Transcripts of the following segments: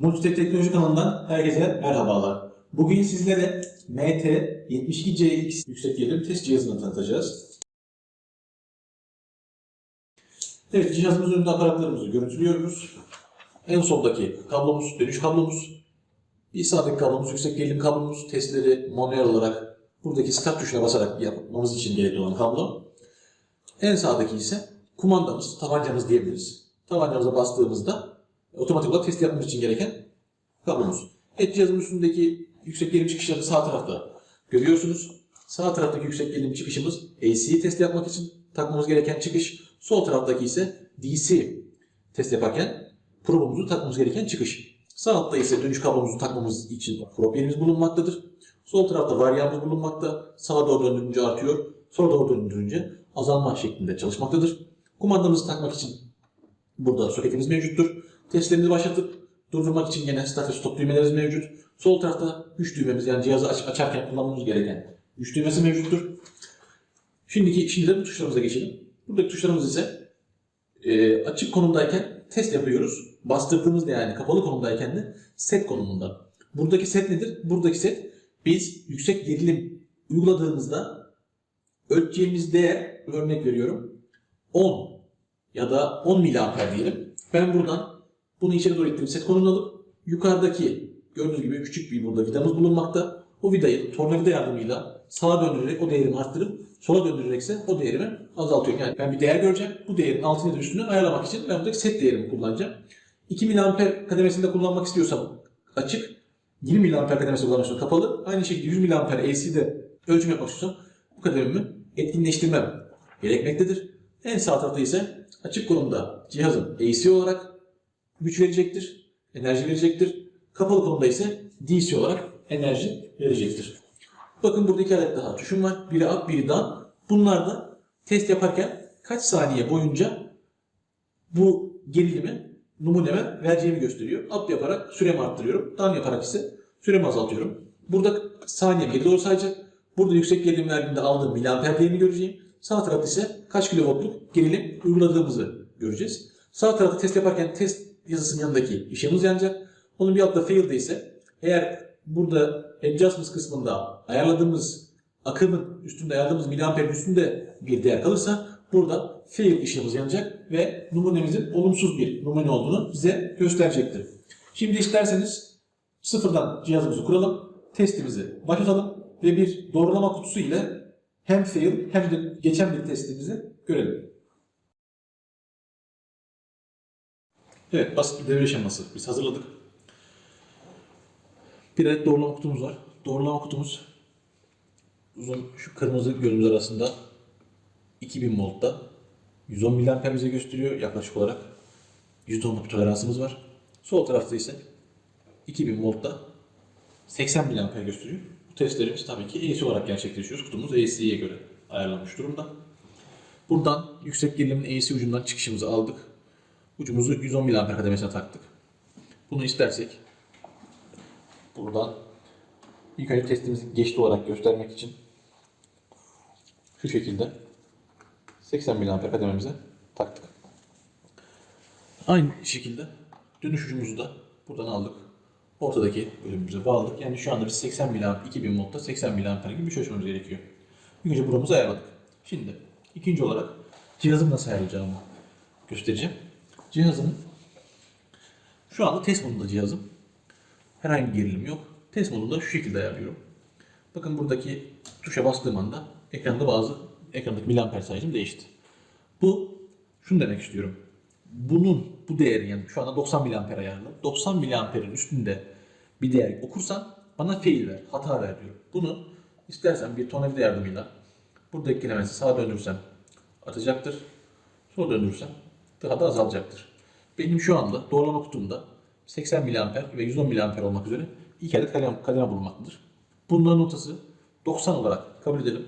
Multitek Teknoloji kanalından herkese merhabalar. Bugün sizlere MT72CX yüksek gerilim test cihazını tanıtacağız. Evet, cihazımızın önünde aparatlarımızı görüntülüyoruz. En soldaki kablomuz, dönüş kablomuz. Bir sağdaki kablomuz, yüksek gerilim kablomuz. Testleri manuel olarak buradaki start tuşuna basarak yapmamız için gerekli olan kablo. En sağdaki ise kumandamız, tabancamız diyebiliriz. Tabancamıza bastığımızda otomatik olarak test yapmamız için gereken kablomuz. Evet cihazın üstündeki yüksek gerilim çıkışlarını sağ tarafta görüyorsunuz. Sağ taraftaki yüksek gerilim çıkışımız AC test yapmak için takmamız gereken çıkış. Sol taraftaki ise DC test yaparken probumuzu takmamız gereken çıkış. Sağ altta ise dönüş kablomuzu takmamız için prob yerimiz bulunmaktadır. Sol tarafta varyamız bulunmakta. Sağa doğru döndürünce artıyor. Sola doğru döndürünce azalma şeklinde çalışmaktadır. Kumandamızı takmak için burada soketimiz mevcuttur. Testlerimizi başlatıp durdurmak için yine start ve stop düğmelerimiz mevcut. Sol tarafta güç düğmemiz yani cihazı aç- açarken kullanmamız gereken güç düğmesi mevcuttur. Şimdiki şimdi de bu tuşlarımıza geçelim. Buradaki tuşlarımız ise e, açık konumdayken test yapıyoruz. Bastırdığımızda yani kapalı konumdayken de set konumunda. Buradaki set nedir? Buradaki set biz yüksek gerilim uyguladığımızda ölçeceğimiz değer örnek veriyorum 10 ya da 10 miliamper diyelim. Ben buradan bunu içeri doğru ittirip set konumuna alıp yukarıdaki gördüğünüz gibi küçük bir burada vidamız bulunmakta. O vidayı tornavida yardımıyla sağa döndürerek o değerimi arttırıp sola döndürerekse o değerimi azaltıyorum. Yani ben bir değer göreceğim. Bu değerin altını da üstünü ayarlamak için ben buradaki set değerimi kullanacağım. 2 miliamper kademesinde kullanmak istiyorsam açık, 20 miliamper kademesinde kullanmak istiyorsam kapalı. Aynı şekilde 100 miliamper AC'de ölçüm yapmak istiyorsam bu kadememi etkinleştirmem gerekmektedir. En sağ tarafta ise açık konumda cihazın AC olarak güç verecektir, enerji verecektir. Kapalı konumda ise DC olarak enerji verecektir. Bakın burada iki adet daha tuşum var. Biri up, biri down. Bunlar da test yaparken kaç saniye boyunca bu gerilimi numuneme vereceğimi gösteriyor. Up yaparak süremi arttırıyorum. Down yaparak ise süremi azaltıyorum. Burada saniye geri doğru sayacak. Burada yüksek gerilim verdiğimde aldığım miliamper değerini göreceğim. Sağ tarafta ise kaç kilovoltluk gerilim uyguladığımızı göreceğiz. Sağ tarafta test yaparken test yazısının yanındaki ışığımız yanacak. Onun bir altta fail'de ise eğer burada adjustments kısmında ayarladığımız akımın üstünde ayarladığımız miliamperin üstünde bir değer kalırsa burada fail ışığımız yanacak ve numunemizin olumsuz bir numune olduğunu bize gösterecektir. Şimdi isterseniz sıfırdan cihazımızı kuralım, testimizi başlatalım ve bir doğrulama kutusu ile hem fail hem de geçen bir testimizi görelim. Evet, basit bir devre şeması biz hazırladık. Bir adet doğrulama kutumuz var. Doğrulama kutumuz uzun şu kırmızı gözümüz arasında 2000 voltta 110 miliamper bize gösteriyor yaklaşık olarak. %10'luk bir toleransımız var. Sol tarafta ise 2000 voltta 80 miliamper gösteriyor. Bu testlerimiz tabii ki AC olarak gerçekleşiyoruz. Kutumuz AC'ye göre ayarlanmış durumda. Buradan yüksek gerilimin AC ucundan çıkışımızı aldık. Ucumuzu 110 miliamper kademesine taktık. Bunu istersek buradan ilk önce testimizi geçti olarak göstermek için şu şekilde 80 mAh kadememize taktık. Aynı şekilde dönüş ucumuzu da buradan aldık. Ortadaki bölümümüze bağladık. Yani şu anda biz 80 mAh, 2000 voltta 80 mAh gibi bir şey ölçmemiz gerekiyor. İlk önce buramızı ayarladık. Şimdi ikinci olarak cihazımı nasıl ayarlayacağımı göstereceğim. Cihazım şu anda test modunda cihazım. Herhangi bir gerilim yok. Test modunda şu şekilde ayarlıyorum. Bakın buradaki tuşa bastığım anda ekranda bazı ekrandaki miliamper sayacım değişti. Bu şunu demek istiyorum. Bunun bu değeri yani şu anda 90 miliamper ayarlı. 90 miliamperin üstünde bir değer okursan bana fail ver, hata ver diyor. Bunu istersen bir tornavida yardımıyla buradaki kelimesi sağa döndürsem atacaktır. Sola döndürsem daha da azalacaktır. Benim şu anda doğrulama kutumda 80 mAh ve 110 mAh olmak üzere iki adet kalem, kalem bulunmaktadır. Bunların notası 90 olarak kabul edelim.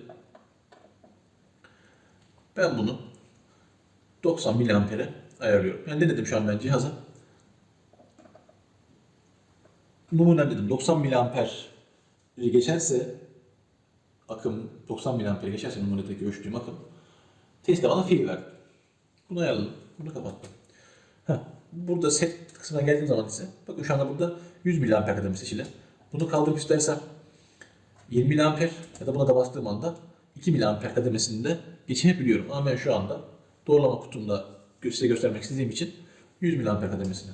Ben bunu 90 miliampere ayarlıyorum. Yani ne dedim şu an ben cihaza? Numunem dedim 90 miliamper geçerse akım 90 miliampere geçerse numunedeki ölçtüğüm akım teste bana fiil verdi. Bunu ayarladım. Bunu kapattım. Heh. burada set kısmına geldiğim zaman ise bakın şu anda burada 100 mAh kademe seçili. Bunu kaldırıp istersem 20 mAh ya da buna da bastığım anda 2 mAh kademesinde geçebiliyorum. Ama ben şu anda doğrulama kutumda size göstermek istediğim için 100 mAh kademesini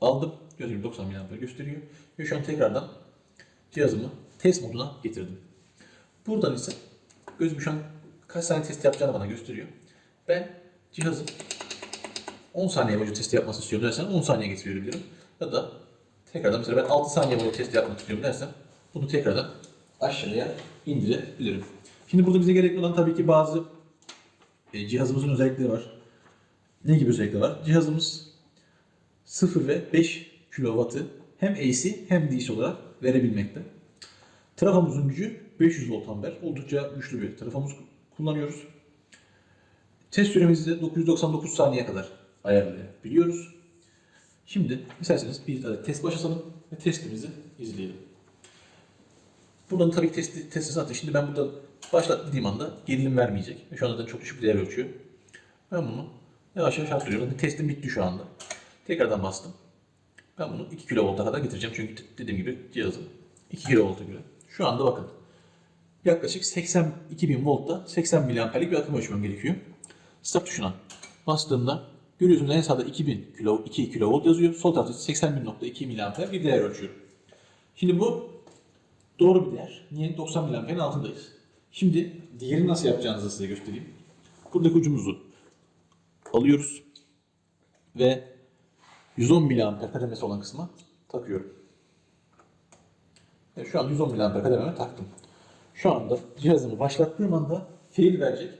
aldım. Gözüm 90 mAh gösteriyor. Ve şu an tekrardan cihazımı test moduna getirdim. Buradan ise gözüm şu an kaç saniye test yapacağını bana gösteriyor. Ben cihazın 10 saniye boyunca test yapmasını istiyorum dersen 10 saniye getirebilirim. Ya da tekrardan mesela ben 6 saniye boyunca test yapmak istiyorum dersem bunu tekrardan aşağıya indirebilirim. Şimdi burada bize gerekli olan tabii ki bazı e, cihazımızın özellikleri var. Ne gibi özellikleri var? Cihazımız 0 ve 5 kW'ı hem AC hem DC olarak verebilmekte. Trafomuzun gücü 500 volt amper. Oldukça güçlü bir trafomuz kullanıyoruz. Test süremizi de 999 saniye kadar ayarlayabiliyoruz. Şimdi isterseniz bir adet test başlatalım ve testimizi izleyelim. Buradan tabii testi, testi zaten şimdi ben burada başlat dediğim anda gerilim vermeyecek. Ve şu anda da çok düşük bir değer ölçüyor. Ben bunu yavaş yavaş arttırıyorum. Testim bitti şu anda. Tekrardan bastım. Ben bunu 2 kV'a kadar getireceğim. Çünkü dediğim gibi cihazım 2 kV'a göre. Şu anda bakın. Yaklaşık 82 bin voltta 80 miliamperlik bir akım ölçmem gerekiyor. Start tuşuna bastığımda görüyorsunuz en sağda 2000 kilo, 2 kilovolt yazıyor. Sol tarafta 80.2 miliamper bir değer ölçüyorum. Şimdi bu doğru bir değer. Niye? 90 miliamperin altındayız. Şimdi diğerini nasıl yapacağınızı size göstereyim. Buradaki ucumuzu alıyoruz ve 110 miliamper kademesi olan kısma takıyorum. Ve şu an 110 miliamper kadememe taktım. Şu anda cihazımı başlattığım anda fail verecek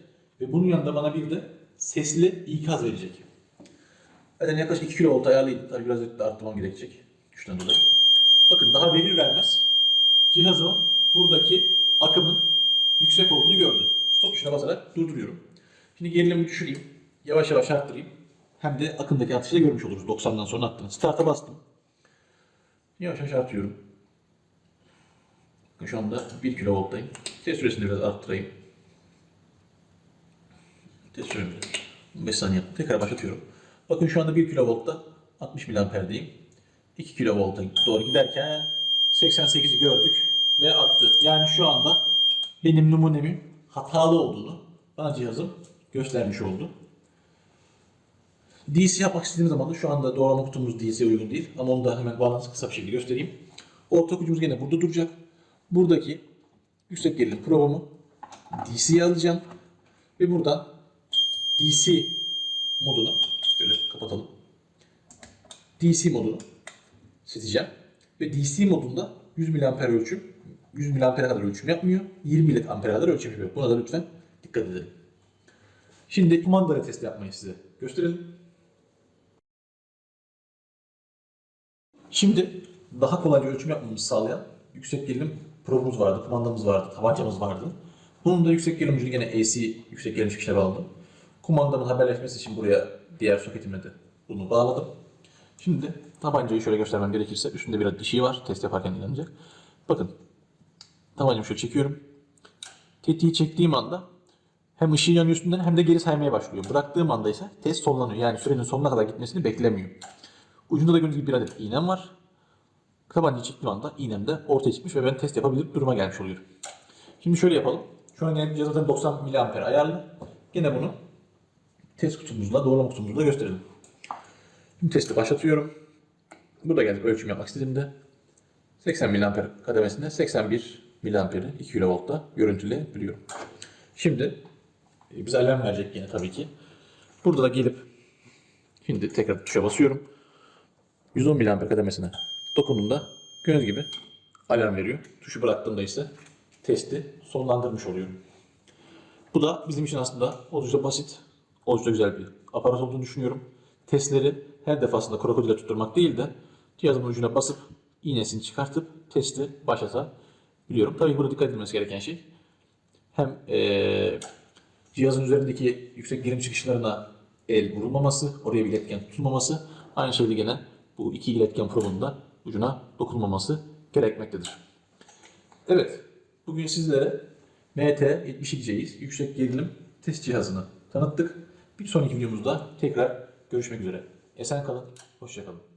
ve bunun yanında bana bir de sesli ikaz verecek. Zaten yaklaşık 2 kV ayarlıydı. Tabii biraz da arttırmam gerekecek. Güçten dolayı. Bakın daha verir vermez cihazımın buradaki akımın yüksek olduğunu gördü. Stop tuşuna basarak durduruyorum. Şimdi gerilimi düşüreyim. Yavaş yavaş arttırayım. Hem de akımdaki artışı da görmüş oluruz 90'dan sonra attığını. Start'a bastım. Yavaş yavaş artıyorum. Bakın Şu anda 1 kilovolttayım. Test süresini biraz arttırayım. Test süremi 15 saniye. Tekrar başlatıyorum. Bakın şu anda 1 kilovoltta 60 miliamperdeyim. 2 kilovolta doğru giderken 88'i gördük ve attı. Yani şu anda benim numunemin hatalı olduğunu bana cihazım göstermiş oldu. DC yapmak istediğim zaman da şu anda doğrama kutumuz DC'ye uygun değil. Ama onu da hemen bağlantısı kısa bir şekilde göstereyim. Orta ucumuz gene burada duracak. Buradaki yüksek gerilim probamı DC'ye alacağım. Ve buradan DC modunu şöyle kapatalım. DC modunu seçeceğim. Ve DC modunda 100 mAh ölçüm 100 mAh'e kadar ölçüm yapmıyor. 20 mAh'e kadar ölçüm yapıyor. Buna da lütfen dikkat edelim. Şimdi kumandayla test yapmayı size gösterelim. Şimdi daha kolayca ölçüm yapmamızı sağlayan yüksek gerilim probumuz vardı, kumandamız vardı, tabancamız vardı. Bunun da yüksek gerilim ucunu gene AC yüksek gerilim çıkışına bağladım. Kumandamın haberleşmesi için buraya diğer soketimle de bunu bağladım. Şimdi tabancayı şöyle göstermem gerekirse üstünde bir dişi var test yaparken inanacak. Bakın tabancamı şöyle çekiyorum. Tetiği çektiğim anda hem ışığı yanıyor üstünden hem de geri saymaya başlıyor. Bıraktığım anda ise test sonlanıyor. Yani sürenin sonuna kadar gitmesini beklemiyor. Ucunda da gördüğünüz gibi bir adet iğnem var. Tabancayı çektiğim anda iğnem de ortaya çıkmış ve ben test yapabilir duruma gelmiş oluyorum. Şimdi şöyle yapalım. Şu an cihaz zaten 90 mAh ayarlı. Gene bunu test kutumuzla, doğrulama kutumuzla gösterelim. Şimdi testi başlatıyorum. Burada geldik ölçüm yapmak istediğimde 80 mAh kademesinde 81 mAh'i 2 kV'da görüntüleyebiliyorum. Şimdi e, bize alarm verecek yine tabii ki. Burada da gelip şimdi tekrar tuşa basıyorum. 110 mAh kademesine dokunduğumda gördüğünüz gibi alarm veriyor. Tuşu bıraktığımda ise testi sonlandırmış oluyorum. Bu da bizim için aslında oldukça basit, oldukça güzel bir aparat olduğunu düşünüyorum. Testleri her defasında krokodile tutturmak değil de cihazımın ucuna basıp iğnesini çıkartıp testi başlatabiliyorum. Tabii burada dikkat edilmesi gereken şey hem eee, cihazın üzerindeki yüksek gerilim çıkışlarına el vurulmaması, oraya bir iletken tutulmaması, aynı şekilde gene bu iki iletken probunun da ucuna dokunmaması gerekmektedir. Evet, bugün sizlere MT72C'yiz. Yüksek gerilim test cihazını tanıttık. Bir sonraki videomuzda tekrar görüşmek üzere. Esen kalın. Hoşça kalın.